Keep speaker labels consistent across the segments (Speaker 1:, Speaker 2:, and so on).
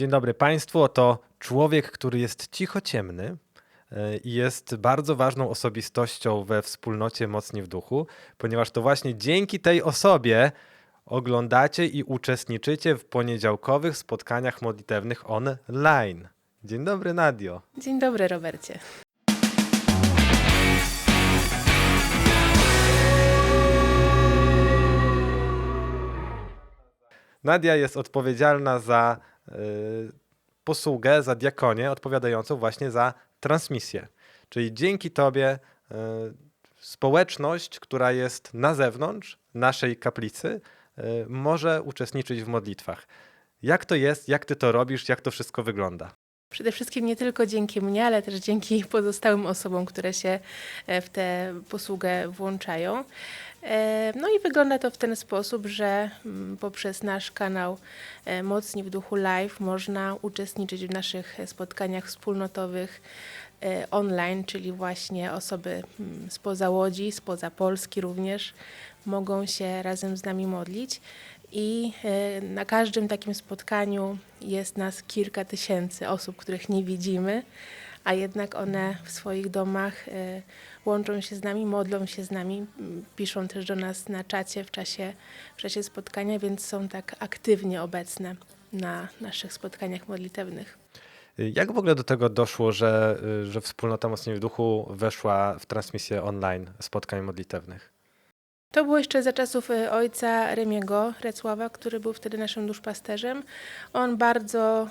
Speaker 1: Dzień dobry Państwu. Oto człowiek, który jest cichociemny e, i jest bardzo ważną osobistością we wspólnocie Mocni w Duchu, ponieważ to właśnie dzięki tej osobie oglądacie i uczestniczycie w poniedziałkowych spotkaniach modlitewnych online. Dzień dobry, Nadio.
Speaker 2: Dzień dobry, Robercie.
Speaker 1: Nadia jest odpowiedzialna za posługę, za diakonię, odpowiadającą właśnie za transmisję. Czyli dzięki Tobie y, społeczność, która jest na zewnątrz naszej kaplicy, y, może uczestniczyć w modlitwach. Jak to jest, jak Ty to robisz, jak to wszystko wygląda?
Speaker 2: Przede wszystkim nie tylko dzięki mnie, ale też dzięki pozostałym osobom, które się e, w tę posługę włączają. E, No i wygląda to w ten sposób, że mm, poprzez nasz kanał e, Mocni w Duchu Live można uczestniczyć w naszych spotkaniach wspólnotowych e, online, czyli właśnie osoby mm, spoza Łodzi, spoza Polski również mogą się razem z nami modlić. I na każdym takim spotkaniu jest nas kilka tysięcy osób, których nie widzimy, a jednak one w swoich domach e, łączą się z nami, modlą się z nami, m, piszą też do nas na czacie w czasie, w czasie spotkania, więc są tak aktywnie obecne na naszych spotkaniach modlitewnych.
Speaker 1: Y, Jak w ogóle do tego doszło, że, y, że wspólnota Mocniej w Duchu weszła w transmisję online spotkań modlitewnych?
Speaker 2: To było jeszcze za czasów e, ojca Remiego Recława, który był wtedy naszym duszpasterzem. On bardzo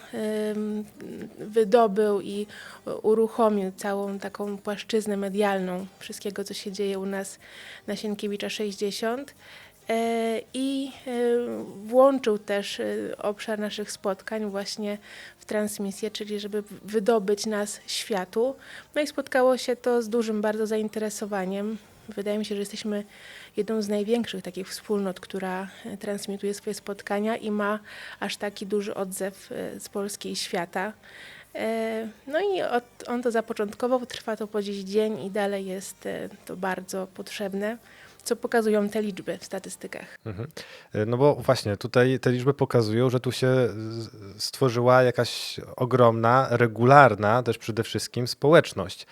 Speaker 2: wydobył i uruchomił całą taką płaszczyznę medialną wszystkiego, co się dzieje u nas na Sienkiewicza 60. E, I włączył też obszar naszych spotkań właśnie w transmisję, czyli żeby wydobyć nas światu. No i spotkało się to z dużym bardzo zainteresowaniem. Wydaje mi się, że jesteśmy jedną z największych takich wspólnot, która e, transmituje swoje spotkania i ma aż taki duży odzew e, z Polski i świata. E, No i on to zapoczątkował, trwa to po dziś dzień i dalej jest to bardzo potrzebne, co pokazują te liczby w statystykach.
Speaker 1: Mhm. No bo właśnie tutaj te liczby pokazują, że tu się stworzyła jakaś ogromna, regularna też przede wszystkim społeczność.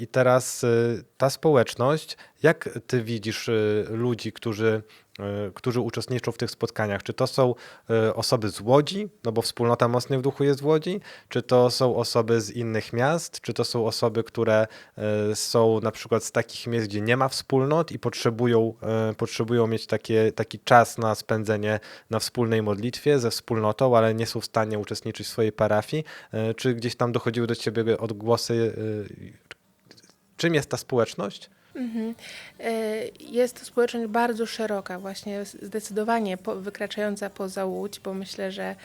Speaker 1: I teraz y, ta społeczność, jak ty widzisz y, ludzi, którzy, y, którzy uczestniczą w tych spotkaniach? Czy to są osoby z Łodzi, no bo wspólnota Mocnej w Duchu jest w Łodzi? Czy to są osoby z innych miast? Czy to są osoby, które są na przykład z takich miejsc, gdzie nie ma wspólnot i potrzebują, potrzebują mieć takie, taki czas na spędzenie na wspólnej modlitwie ze wspólnotą, ale nie są w stanie uczestniczyć w swojej parafii? Czy gdzieś tam dochodziły do ciebie odgłosy? Czym jest ta społeczność?
Speaker 2: Mhm. E, Jest to społeczność bardzo szeroka, właśnie zdecydowanie wykraczająca poza Łódź, bo myślę, że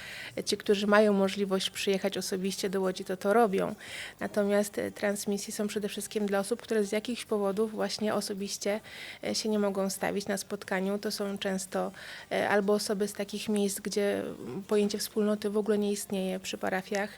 Speaker 2: ci, którzy mają możliwość przyjechać osobiście do Łodzi, to to robią. Natomiast e, transmisje są przede wszystkim dla osób, które z jakichś powodów właśnie osobiście e, się nie mogą stawić na spotkaniu. To są często albo osoby z takich miejsc, gdzie pojęcie wspólnoty w ogóle nie istnieje przy parafiach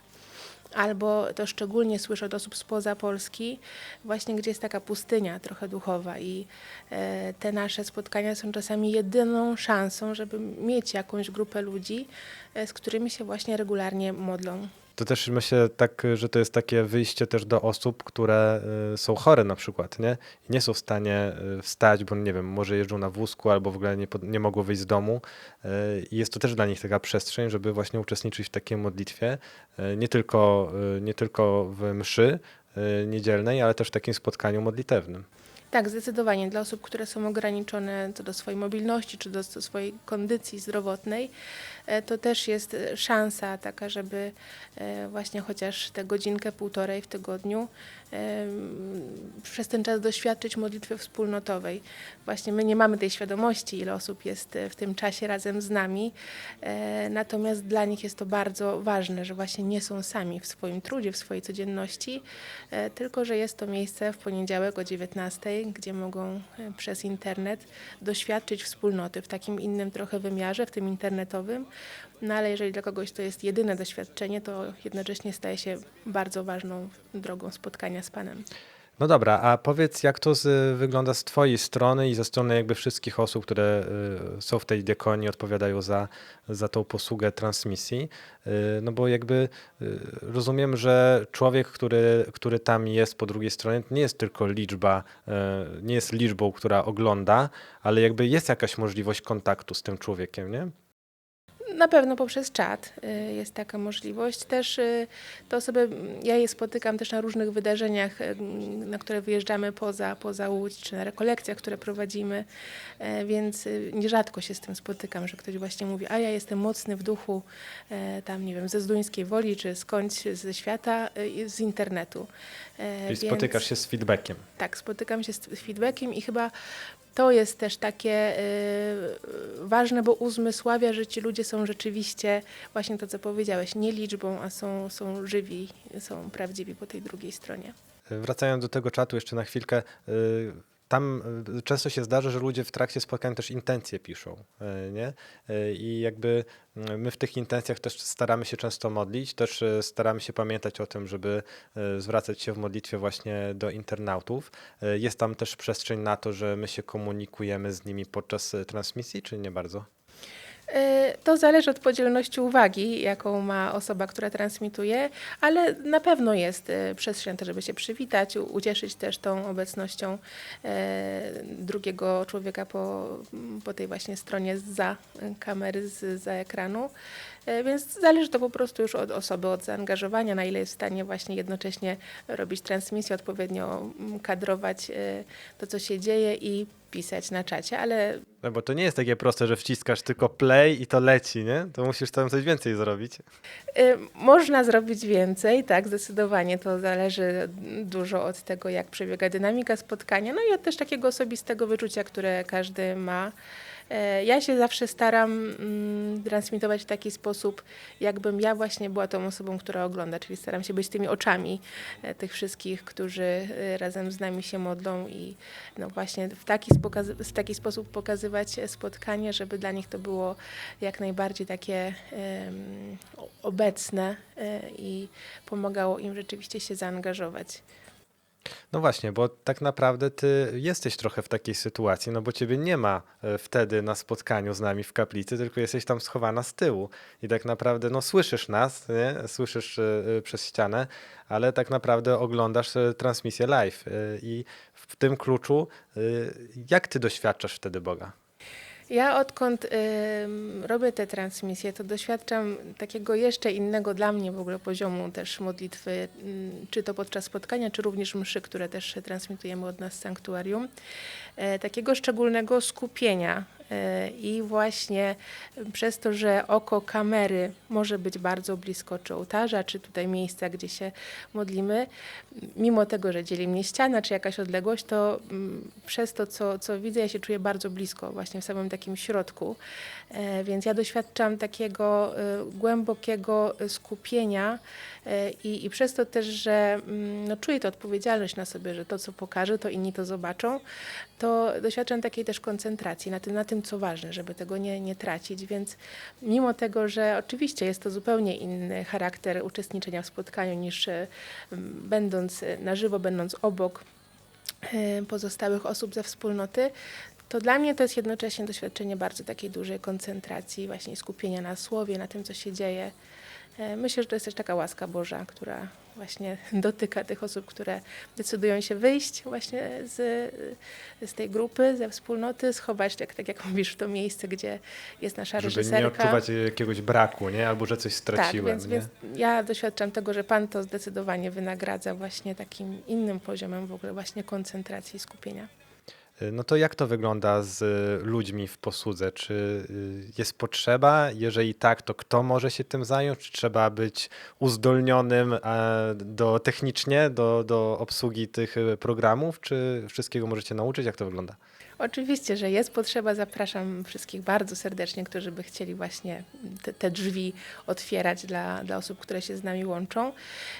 Speaker 2: albo to szczególnie słyszę od osób spoza Polski, właśnie gdzie jest taka pustynia trochę duchowa i e, te nasze spotkania są czasami jedyną szansą, żeby mieć jakąś grupę ludzi, e, z którymi się właśnie regularnie modlą.
Speaker 1: To też myślę tak, że to jest takie wyjście też do osób, które y, są chore na przykład, nie? I nie są w stanie y, wstać, bo nie wiem, może jeżdżą na wózku albo w ogóle nie, nie mogą wyjść z domu. Y, I jest to też dla nich taka przestrzeń, żeby właśnie uczestniczyć w takiej modlitwie, nie tylko, nie tylko w mszy niedzielnej, ale też w takim spotkaniu modlitewnym.
Speaker 2: Tak, zdecydowanie. Dla osób, które są ograniczone co do swojej mobilności czy do, do swojej kondycji zdrowotnej, e, to też jest szansa taka, żeby e, właśnie chociaż tę godzinkę, półtorej w tygodniu przez ten czas doświadczyć modlitwy wspólnotowej. Właśnie my nie mamy tej świadomości, ile osób jest e, w tym czasie razem z nami, e, natomiast dla nich jest to bardzo ważne, że właśnie nie są sami w swoim trudzie, w swojej codzienności, e, tylko że jest to miejsce w poniedziałek o 19, gdzie mogą przez internet doświadczyć wspólnoty w takim innym trochę wymiarze, w tym internetowym. No ale jeżeli dla kogoś to jest jedyne doświadczenie, to jednocześnie staje się bardzo ważną drogą spotkania z Panem.
Speaker 1: No dobra, a powiedz, jak to z, wygląda z Twojej strony i ze strony jakby wszystkich osób, które y, są w tej diakonii, odpowiadają za, za tą posługę transmisji. Y, No bo jakby y, rozumiem, że człowiek, który, który tam jest po drugiej stronie, to nie jest tylko liczba, y, nie jest liczbą, która ogląda, ale jakby jest jakaś możliwość kontaktu z tym człowiekiem, nie?
Speaker 2: Na pewno poprzez czat y, jest taka możliwość. Też y, te osoby, ja je spotykam też na różnych wydarzeniach, y, na które wyjeżdżamy poza, poza Łódź, czy na rekolekcjach, które prowadzimy, więc nierzadko się z tym spotykam, że ktoś właśnie mówi, a ja jestem mocny w duchu, tam nie wiem, ze Zduńskiej Woli, czy skądś ze świata, z internetu.
Speaker 1: Czyli
Speaker 2: więc-
Speaker 1: spotykasz się z feedbackiem.
Speaker 2: tak, spotykam się z feedbackiem i chyba to jest też takie y, ważne, bo uzmysławia, że ci ludzie są rzeczywiście, właśnie to co powiedziałeś, nie liczbą, a są, są żywi, są prawdziwi po tej drugiej stronie.
Speaker 1: Wracając do tego czatu jeszcze na chwilkę, y, tam y, często się zdarza, że ludzie w trakcie spotkań też intencje piszą, y, nie? Y, I jakby y, my w tych intencjach też staramy się często modlić, też staramy się pamiętać o tym, żeby zwracać się w modlitwie właśnie do internautów. Jest tam też przestrzeń na to, że my się komunikujemy z nimi podczas transmisji, czy nie bardzo?
Speaker 2: Y, To zależy od podzielności uwagi, jaką ma osoba, która transmituje, ale na pewno jest y, przestrzeń, żeby się przywitać, ucieszyć też tą obecnością e, drugiego człowieka po, po tej właśnie stronie za kamery, za ekranu. Więc zależy to po prostu już od osoby, od zaangażowania, na ile jest w stanie właśnie jednocześnie robić transmisję, odpowiednio mm, kadrować to, co się dzieje i pisać na czacie, ale
Speaker 1: No bo to nie jest takie proste, że wciskasz tylko play i to leci, nie? To musisz tam coś więcej zrobić.
Speaker 2: Y, Można zrobić więcej, tak, zdecydowanie. To zależy dużo od tego, jak przebiega dynamika spotkania, no i od też takiego osobistego wyczucia, które każdy ma. E, Ja się zawsze staram mm, transmitować w taki sposób, jakbym ja właśnie była tą osobą, która ogląda, czyli staram się być tymi oczami e, tych wszystkich, którzy e, razem z nami się modlą i no właśnie w taki, w taki sposób pokazywać spotkanie, żeby dla nich to było jak najbardziej takie o- obecne i pomagało im rzeczywiście się zaangażować.
Speaker 1: No właśnie, bo tak naprawdę ty jesteś trochę w takiej sytuacji, no bo ciebie nie ma e, wtedy na spotkaniu z nami w kaplicy, tylko jesteś tam schowana z tyłu i tak naprawdę no słyszysz nas, nie? słyszysz e, e, przez ścianę, ale tak naprawdę oglądasz transmisję live i w tym kluczu jak ty doświadczasz wtedy Boga?
Speaker 2: Ja odkąd ym, robię te transmisje, to doświadczam takiego jeszcze innego dla mnie w ogóle poziomu też modlitwy, ym, czy to podczas spotkania, czy również mszy, które też transmitujemy od nas z sanktuarium. E, takiego szczególnego skupienia i właśnie przez to, że oko kamery może być bardzo blisko czy ołtarza, czy tutaj miejsca, gdzie się modlimy, mimo tego, że dzieli mnie ściana, czy jakaś odległość, to mm, przez to, co, co widzę, ja się czuję bardzo blisko, właśnie w samym takim środku. E, Więc ja doświadczam takiego e, głębokiego e, skupienia e, i, i przez to też, że mm, no, czuję tę odpowiedzialność na sobie, że to, co pokażę, to inni to zobaczą, to doświadczam takiej też koncentracji na tym, na tym co ważne, żeby tego nie, nie tracić. Więc mimo tego, że oczywiście jest to zupełnie inny charakter uczestniczenia w spotkaniu niż e, będąc na żywo, będąc obok e, pozostałych osób ze wspólnoty, to dla mnie to jest jednocześnie doświadczenie bardzo takiej dużej koncentracji, właśnie skupienia na słowie, na tym, co się dzieje. E, Myślę, że to jest też taka łaska Boża, która właśnie dotyka tych osób, które decydują się wyjść właśnie z, z tej grupy, ze wspólnoty, schować, tak, tak jak mówisz, w to miejsce, gdzie jest nasza
Speaker 1: Żeby
Speaker 2: reżyserka.
Speaker 1: nie odczuwać jakiegoś braku, nie? Albo że coś straciłem,
Speaker 2: tak,
Speaker 1: nie?
Speaker 2: więc, więc ja doświadczam tego, że Pan to zdecydowanie wynagradza właśnie takim innym poziomem w ogóle właśnie koncentracji i skupienia.
Speaker 1: No to jak to wygląda z y, ludźmi w posłudze? Czy y, jest potrzeba? Jeżeli tak, to kto może się tym zająć? Czy trzeba być uzdolnionym e, do, technicznie do, do obsługi tych y, programów? Czy wszystkiego możecie nauczyć? Jak to wygląda?
Speaker 2: Oczywiście, że jest potrzeba. Zapraszam wszystkich bardzo serdecznie, którzy by chcieli właśnie te, te drzwi otwierać dla, dla osób, które się z nami łączą.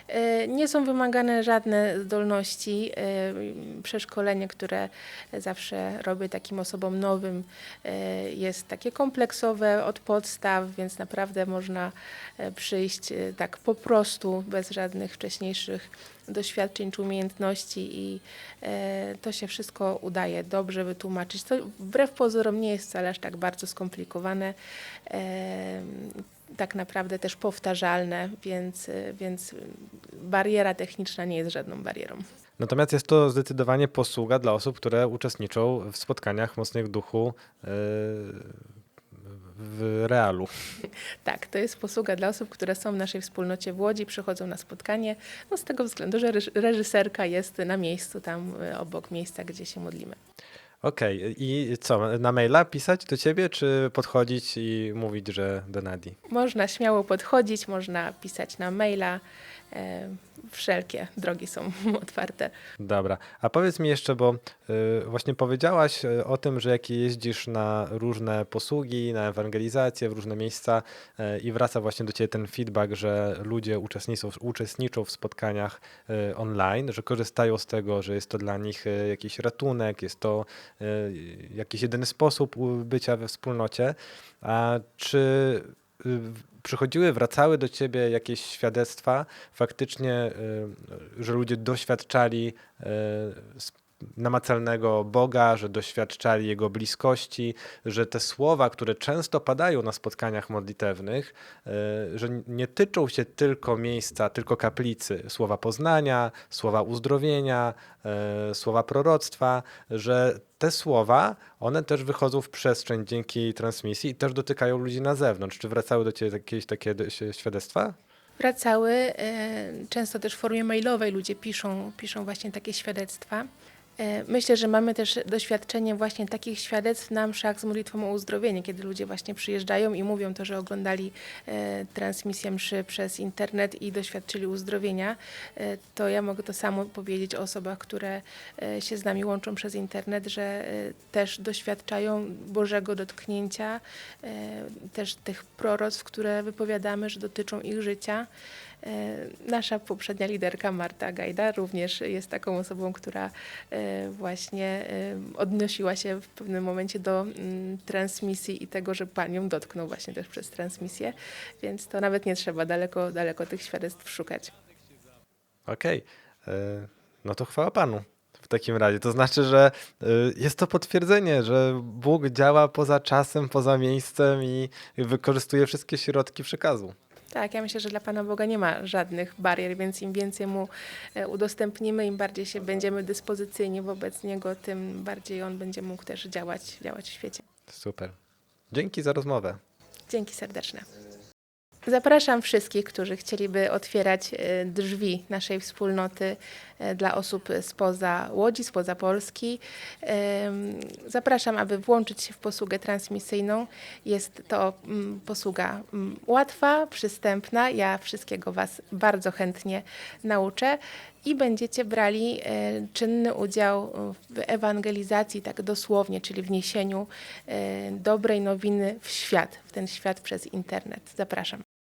Speaker 2: E, Nie są wymagane żadne zdolności. E, Przeszkolenie, które zawsze robię takim osobom nowym, e, jest takie kompleksowe od podstaw, więc naprawdę można przyjść tak po prostu, bez żadnych wcześniejszych doświadczeń czy umiejętności i e, to się wszystko udaje dobrze wytłumaczyć. To wbrew pozorom nie jest wcale aż tak bardzo skomplikowane. E, tak naprawdę też powtarzalne, więc, e, więc bariera techniczna nie jest żadną barierą.
Speaker 1: Natomiast jest to zdecydowanie posługa dla osób, które uczestniczą w spotkaniach mocnych duchu yy, w realu.
Speaker 2: Tak, to jest posługa dla osób, które są w naszej wspólnocie w Łodzi, przychodzą na spotkanie, no z tego względu, że reż- reżyserka jest na miejscu, tam e, obok miejsca, gdzie się modlimy.
Speaker 1: Okej, i co, na maila pisać do ciebie, czy podchodzić i mówić, że do Nadi?
Speaker 2: Można śmiało podchodzić, można pisać na maila, wszelkie drogi są otwarte.
Speaker 1: Dobra, a powiedz mi jeszcze, bo y, właśnie powiedziałaś y, o tym, że jak jeździsz na różne posługi, na ewangelizację, w różne miejsca y, i wraca właśnie do ciebie ten feedback, że ludzie uczestniczą, uczestniczą w spotkaniach online, że korzystają z tego, że jest to dla nich jakiś ratunek, jest to jakiś jedyny sposób bycia we wspólnocie. A czy przychodziły, wracały do ciebie jakieś świadectwa faktycznie, y, że ludzie doświadczali y, namacalnego Boga, że doświadczali Jego bliskości, że te słowa, które często padają na spotkaniach modlitewnych, y, że nie tyczą się tylko miejsca, tylko kaplicy, słowa poznania, słowa uzdrowienia, y, słowa proroctwa, że te słowa, one też wychodzą w przestrzeń dzięki transmisji i też dotykają ludzi na zewnątrz. Czy wracały do Ciebie jakieś takie świadectwa?
Speaker 2: Wracały, e, często też w formie mailowej ludzie piszą, piszą właśnie takie świadectwa. E, Myślę, że mamy też doświadczenie właśnie takich świadectw na mszach z modlitwą o uzdrowienie, kiedy ludzie właśnie przyjeżdżają i mówią to, że oglądali e, transmisję mszy przez internet i doświadczyli uzdrowienia. E, To ja mogę to samo powiedzieć o osobach, które się z nami łączą przez internet, że też doświadczają Bożego dotknięcia, też tych proroctw, które wypowiadamy, że dotyczą ich życia. E, Nasza poprzednia liderka Marta Gajda również jest taką osobą, która e, właśnie e, odnosiła się w pewnym momencie do mm, transmisji i tego, że Pan ją dotknął właśnie też przez transmisję, więc to nawet nie trzeba daleko, daleko tych świadectw szukać.
Speaker 1: Okej, y, no to chwała Panu w takim razie. To znaczy, że jest to potwierdzenie, że Bóg działa poza czasem, poza miejscem i wykorzystuje wszystkie środki przekazu.
Speaker 2: Tak, ja myślę, że dla Pana Boga nie ma żadnych barier, więc im więcej Mu e, udostępnimy, im bardziej się będziemy dyspozycyjni wobec Niego, tym bardziej On będzie mógł też działać, działać w świecie.
Speaker 1: Super. Dzięki za rozmowę.
Speaker 2: Dzięki serdeczne. Zapraszam wszystkich, którzy chcieliby otwierać e, drzwi naszej wspólnoty dla osób spoza Łodzi, spoza Polski. Zapraszam, aby włączyć się w posługę transmisyjną. Jest to mm, posługa mm, łatwa, przystępna. Ja wszystkiego Was bardzo chętnie nauczę i będziecie brali e, czynny udział w ewangelizacji, tak dosłownie, czyli w niesieniu e, dobrej nowiny w świat, w ten świat przez internet. Zapraszam.